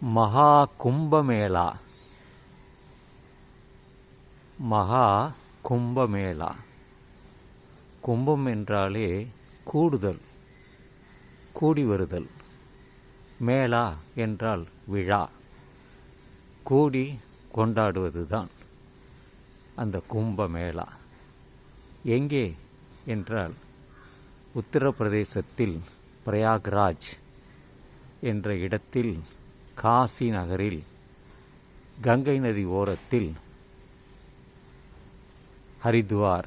மகா கும்பமேளா மகா கும்பமேளா கும்பம் என்றாலே கூடுதல் கூடி வருதல். மேளா என்றால் விழா. கூடி கொண்டாடுவது தான் அந்த கும்பமேளா. எங்கே என்றால் உத்தரப்பிரதேசத்தில் பிரயாக்ராஜ் என்ற இடத்தில் காசி நகரில் கங்கை நதி ஓரத்தில் ஹரித்வார்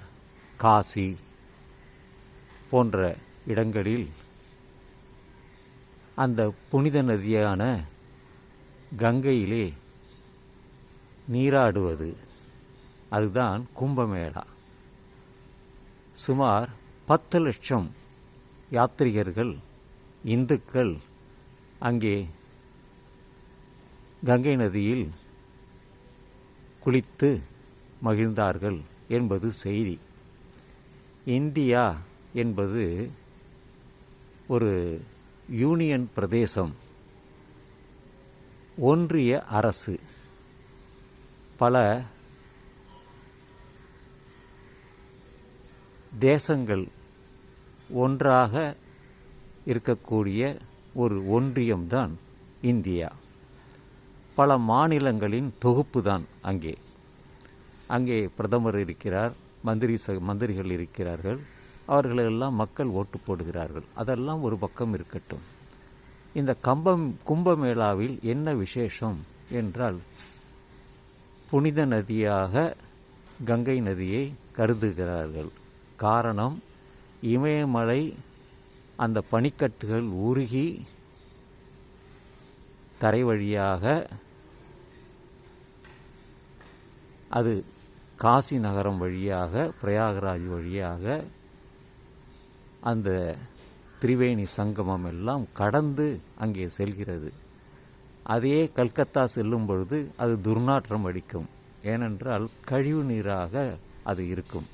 காசி போன்ற இடங்களில் அந்த புனித நதியான கங்கையிலே நீராடுவது அதுதான் கும்பமேளா. சுமார் பத்து லட்சம் யாத்ரிகர்கள் இந்துக்கள் அங்கே கங்கை நதியில் குளித்து மகிழ்ந்தார்கள் என்பது செய்தி. இந்தியா என்பது ஒரு யூனியன் பிரதேசம். ஒன்றிய அரசு. பல தேசங்கள் ஒன்றாக இருக்கக்கூடிய ஒரு ஒன்றியம்தான் இந்தியா. பல மாநிலங்களின் தொகுப்பு தான் அங்கே. அங்கே பிரதமர் இருக்கிறார் மந்திரி ச மந்திரிகள் இருக்கிறார்கள். அவர்களெல்லாம் மக்கள் ஓட்டு போடுகிறார்கள். அதெல்லாம் ஒரு பக்கம் இருக்கட்டும். இந்த கம்பம் கும்பமேளாவில் என்ன விசேஷம் என்றால் புனித நதியாக கங்கை நதியை கருதுகிறார்கள். காரணம் இமயமலை அந்த பனிக்கட்டுகள் உருகி தரை வழியாக அது காசி நகரம் வழியாக பிரயாகராஜ் வழியாக அந்த திரிவேணி சங்கமம் எல்லாம் கடந்து அங்கே செல்கிறது. அதே கல்கத்தா செல்லும் பொழுது அது துர்நாற்றம் அடிக்கும். ஏனென்றால் கழிவு நீராக அது இருக்கும்.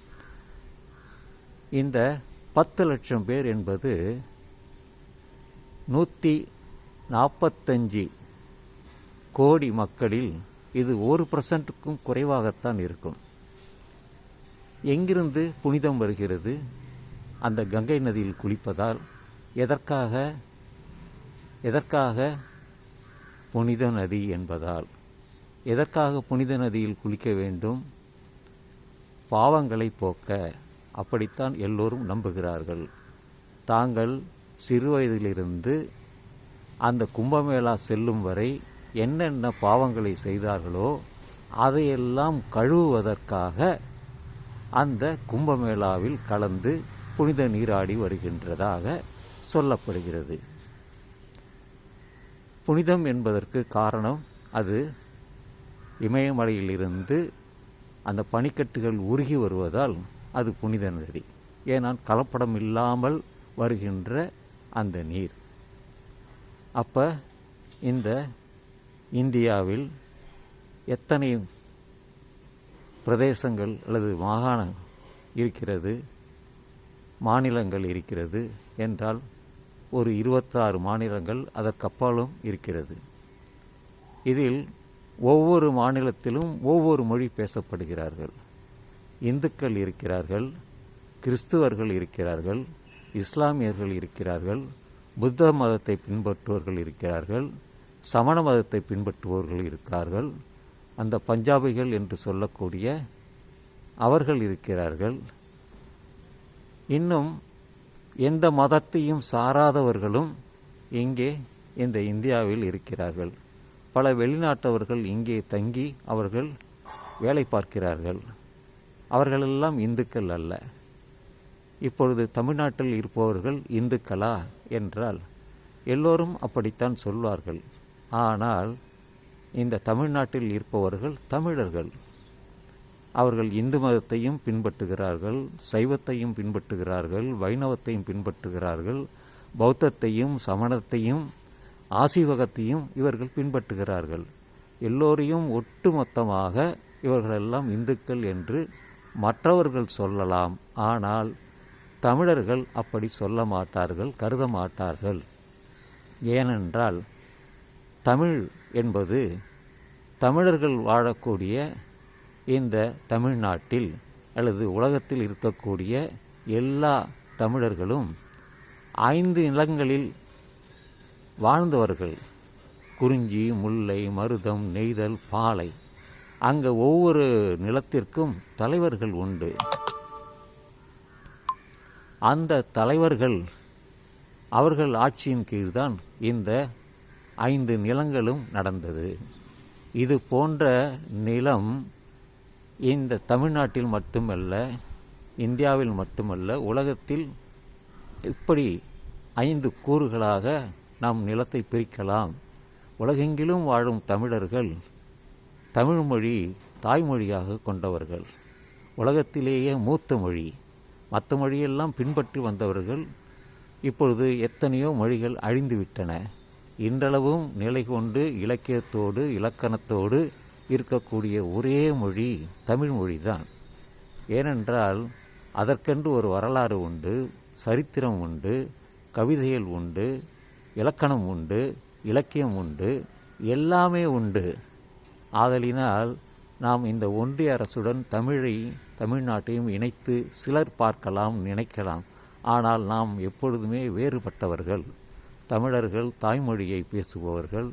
இந்த பத்து லட்சம் பேர் என்பது நூற்றி நாற்பத்தஞ்சு கோடி மக்களில் இது ஒரு பர்சன்ட்டுக்கும் குறைவாகத்தான் இருக்கும். எங்கிருந்து புனிதம் வருகிறது? அந்த கங்கை நதியில் குளிப்பதால் எதற்காக எதற்காக புனித நதி என்பதால் எதற்காக புனித நதியில் குளிக்க வேண்டும்? பாவங்களை போக்க அப்படித்தான் எல்லோரும் நம்புகிறார்கள். தாங்கள் சிறுவயதிலிருந்து அந்த கும்பமேளா செல்லும் வரை என்னென்ன பாவங்களை செய்தார்களோ அதையெல்லாம் கழுவுவதற்காக அந்த கும்பமேளாவில் கலந்து புனித நீராடி வருகின்றதாக சொல்லப்படுகிறது. புனிதம் என்பதற்கு காரணம் அது இமயமலையிலிருந்து அந்த பனிக்கட்டுகள் உருகி வருவதால் அது புனித நதி. ஏனால் கலப்படம் இல்லாமல் வருகின்ற அந்த நீர். அப்போ இந்த இந்தியாவில் எத்தனை பிரதேசங்கள் அல்லது மாகாணம் இருக்கிறது மாநிலங்கள் இருக்கிறது என்றால் ஒரு இருபத்தாறு மாநிலங்கள் அதற்கப்பாலும் இருக்கிறது. இதில் ஒவ்வொரு மாநிலத்திலும் ஒவ்வொரு மொழி பேசப்படுகிறார்கள். இந்துக்கள் இருக்கிறார்கள் கிறிஸ்துவர்கள் இருக்கிறார்கள் இஸ்லாமியர்கள் இருக்கிறார்கள் புத்த மதத்தை பின்பற்றுவர்கள் இருக்கிறார்கள் சமண மதத்தை பின்பற்றுபவர்கள் இருக்கார்கள். அந்த பஞ்சாபிகள் என்று சொல்லக்கூடிய அவர்கள் இருக்கிறார்கள். இன்னும் எந்த மதத்தையும் சாராதவர்களும் இங்கே இந்த இந்தியாவில் இருக்கிறார்கள். பல வெளிநாட்டவர்கள் இங்கே தங்கி அவர்கள் வேலை பார்க்கிறார்கள். அவர்களெல்லாம் இந்துக்கள் அல்ல. இப்பொழுது தமிழ்நாட்டில் இருப்பவர்கள் இந்துக்களா? என்றால் எல்லோரும் அப்படித்தான் சொல்வார்கள். ஆனால் இந்த தமிழ்நாட்டில் இருப்பவர்கள் தமிழர்கள். அவர்கள் இந்து மதத்தையும் பின்பற்றுகிறார்கள் சைவத்தையும் பின்பற்றுகிறார்கள் வைணவத்தையும் பின்பற்றுகிறார்கள் பௌத்தத்தையும் சமணத்தையும் ஆசிவகத்தையும் இவர்கள் பின்பற்றுகிறார்கள். எல்லோரையும் ஒட்டுமொத்தமாக இவர்களெல்லாம் இந்துக்கள் என்று மற்றவர்கள் சொல்லலாம். ஆனால் தமிழர்கள் அப்படி சொல்ல மாட்டார்கள் கருத மாட்டார்கள். ஏனென்றால் தமிழ் என்பது தமிழர்கள் வாழக்கூடிய இந்த தமிழ்நாட்டில் அல்லது உலகத்தில் இருக்கக்கூடிய எல்லா தமிழர்களும் ஐந்து நிலங்களில் வாழ்ந்தவர்கள். குறிஞ்சி முல்லை மருதம் நெய்தல் பாலை. அங்கே ஒவ்வொரு நிலத்திற்கும் தலைவர்கள் உண்டு. அந்த தலைவர்கள் அவர்கள் ஆட்சியின் கீழ்தான் இந்த ஐந்து நிலங்களும் நடந்தது. இது போன்ற நிலம் இந்த தமிழ்நாட்டில் மட்டுமல்ல இந்தியாவில் மட்டுமல்ல உலகத்தில் இப்படி ஐந்து கூறுகளாக நாம் நிலத்தை பிரிக்கலாம். உலகெங்கிலும் வாழும் தமிழர்கள் தமிழ்மொழி தாய்மொழியாக கொண்டவர்கள். உலகத்திலேயே மூத்த மொழி மற்ற மொழியெல்லாம் பின்பற்றி வந்தவர்கள். இப்பொழுது எத்தனையோ மொழிகள் அழிந்துவிட்டன இன்றளவும் நிலை கொண்டு இலக்கியத்தோடு இலக்கணத்தோடு இருக்கக்கூடிய ஒரே மொழி தமிழ் மொழிதான். ஏனென்றால் அதற்கென்று ஒரு வரலாறு உண்டு சரித்திரம் உண்டு கவிதைகள் உண்டு இலக்கணம் உண்டு இலக்கியம் உண்டு எல்லாமே உண்டு. ஆதலினால் நாம் இந்த ஒன்றிய அரசுடன் தமிழை தமிழ்நாட்டையும் இணைத்து சிலர் பார்க்கலாம் நினைக்கலாம். ஆனால் நாம் எப்பொழுதுமே வேறுபட்டவர்கள். தமிழர்கள் தாய்மொழியை பேசுபவர்கள்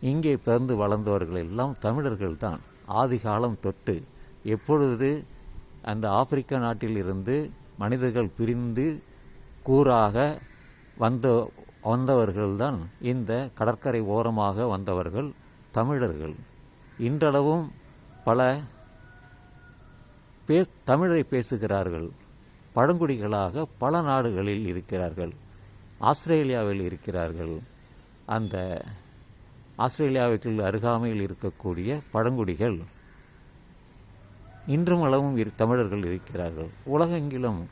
இங்கே பிறந்து வளர்ந்தவர்கள் எல்லாம் தமிழர்கள் தான். ஆதிகாலம் தொட்டு எப்பொழுது அந்த ஆப்பிரிக்க நாட்டிலிருந்து மனிதர்கள் பிரிந்து கூறாக வந்த வந்தவர்கள்தான் இந்த கடற்கரை ஓரமாக வந்தவர்கள் தமிழர்கள். இன்றளவும் பல பே தமிழை பேசுகிறார்கள். பழங்குடிகளாக பல நாடுகளில் இருக்கிறார்கள். ஆஸ்திரேலியாவில் இருக்கிறார்கள். அந்த ஆஸ்திரேலியாவுக்கு அருகாமையில் இருக்கக்கூடிய பழங்குடிகள் இன்றும் அளவும் இரு தமிழர்கள் இருக்கிறார்கள். உலகெங்கிலும்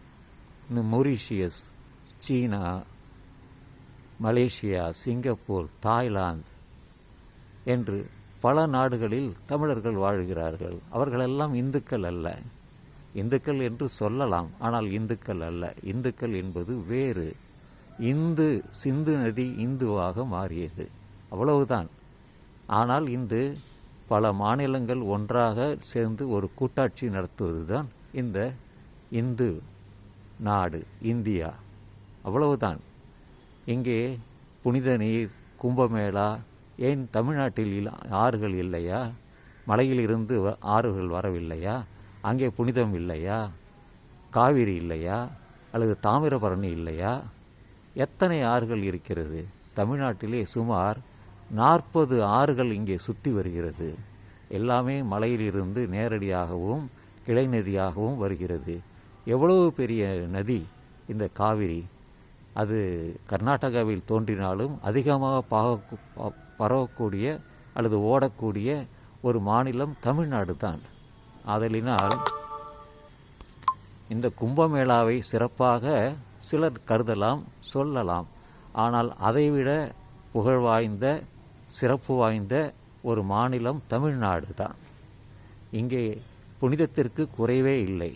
இந்த மொரீஷியஸ் சீனா மலேசியா சிங்கப்பூர் தாய்லாந்து என்று பல நாடுகளில் தமிழர்கள் வாழ்கிறார்கள். அவர்களெல்லாம் இந்துக்கள் அல்ல. இந்துக்கள் என்று சொல்லலாம் ஆனால் இந்துக்கள் அல்ல. இந்துக்கள் என்பது வேறு. இந்து சிந்து நதி இந்துவாக மாறியது. அவ்வளவுதான். ஆனால் இன்று பல மாநிலங்கள் ஒன்றாக சேர்ந்து ஒரு கூட்டாட்சி நடத்துவதுதான் இந்த இந்து நாடு இந்தியா. அவ்வளவுதான். இங்கே புனித நீர் கும்பமேளா ஏன் தமிழ்நாட்டில் இல் ஆறுகள் இல்லையா? மலையிலிருந்து வ- ஆறுகள் வரவில்லையா? அங்கே புனிதம் இல்லையா? காவிரி இல்லையா? அல்லது தாமிரபரணி இல்லையா? எத்தனை ஆறுகள் இருக்கிறது? தமிழ்நாட்டிலே சுமார் நாற்பது ஆறுகள் இங்கே சுற்றி வருகிறது. எல்லாமே மலையிலிருந்து நேரடியாகவும் கிளை நதியாகவும் வருகிறது. எவ்வளவு பெரிய நதி இந்த காவிரி? அது கர்நாடகாவில் தோன்றினாலும் அதிகமாக பாக ப- பரவக்கூடிய அல்லது ஓடக்கூடிய ஒரு மாநிலம் தமிழ்நாடு தான். ஆதலினால் இந்த கும்பமேளாவை சிறப்பாக சிலர் கருதலாம் சொல்லலாம். ஆனால் அதைவிட புகழ் வாய்ந்த சிறப்பு வாய்ந்த ஒரு மாநிலம் தமிழ்நாடு தான். இங்கே புனிதத்திற்கு குறைவே இல்லை.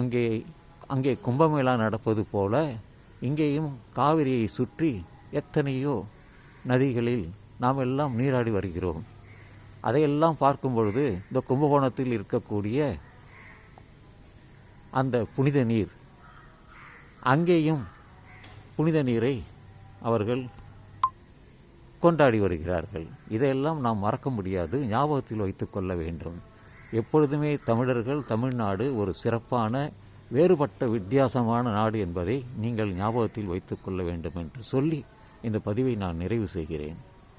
அங்கே அங்கே கும்பமேளா நடப்பது போல இங்கேயும் காவிரியை சுற்றி எத்தனையோ நதிகளில் நாம் எல்லாம் நீராடி வருகிறோம். அதையெல்லாம் பார்க்கும் பொழுது இந்த கும்பகோணத்தில் இருக்கக்கூடிய அந்த புனித நீர். அங்கேயும் புனித நீரை அவர்கள் கொண்டாடி வருகிறார்கள். இதையெல்லாம் நாம் மறக்க முடியாது. ஞாபகத்தில் வைத்துக்கொள்ள வேண்டும். எப்பொழுதுமே தமிழர்கள் தமிழ்நாடு ஒரு சிறப்பான வேறுபட்ட வித்தியாசமான நாடு என்பதை நீங்கள் ஞாபகத்தில் வைத்துக்கொள்ள வேண்டும் என்று சொல்லி இந்த பதிவை நான் நிறைவு செய்கிறேன்.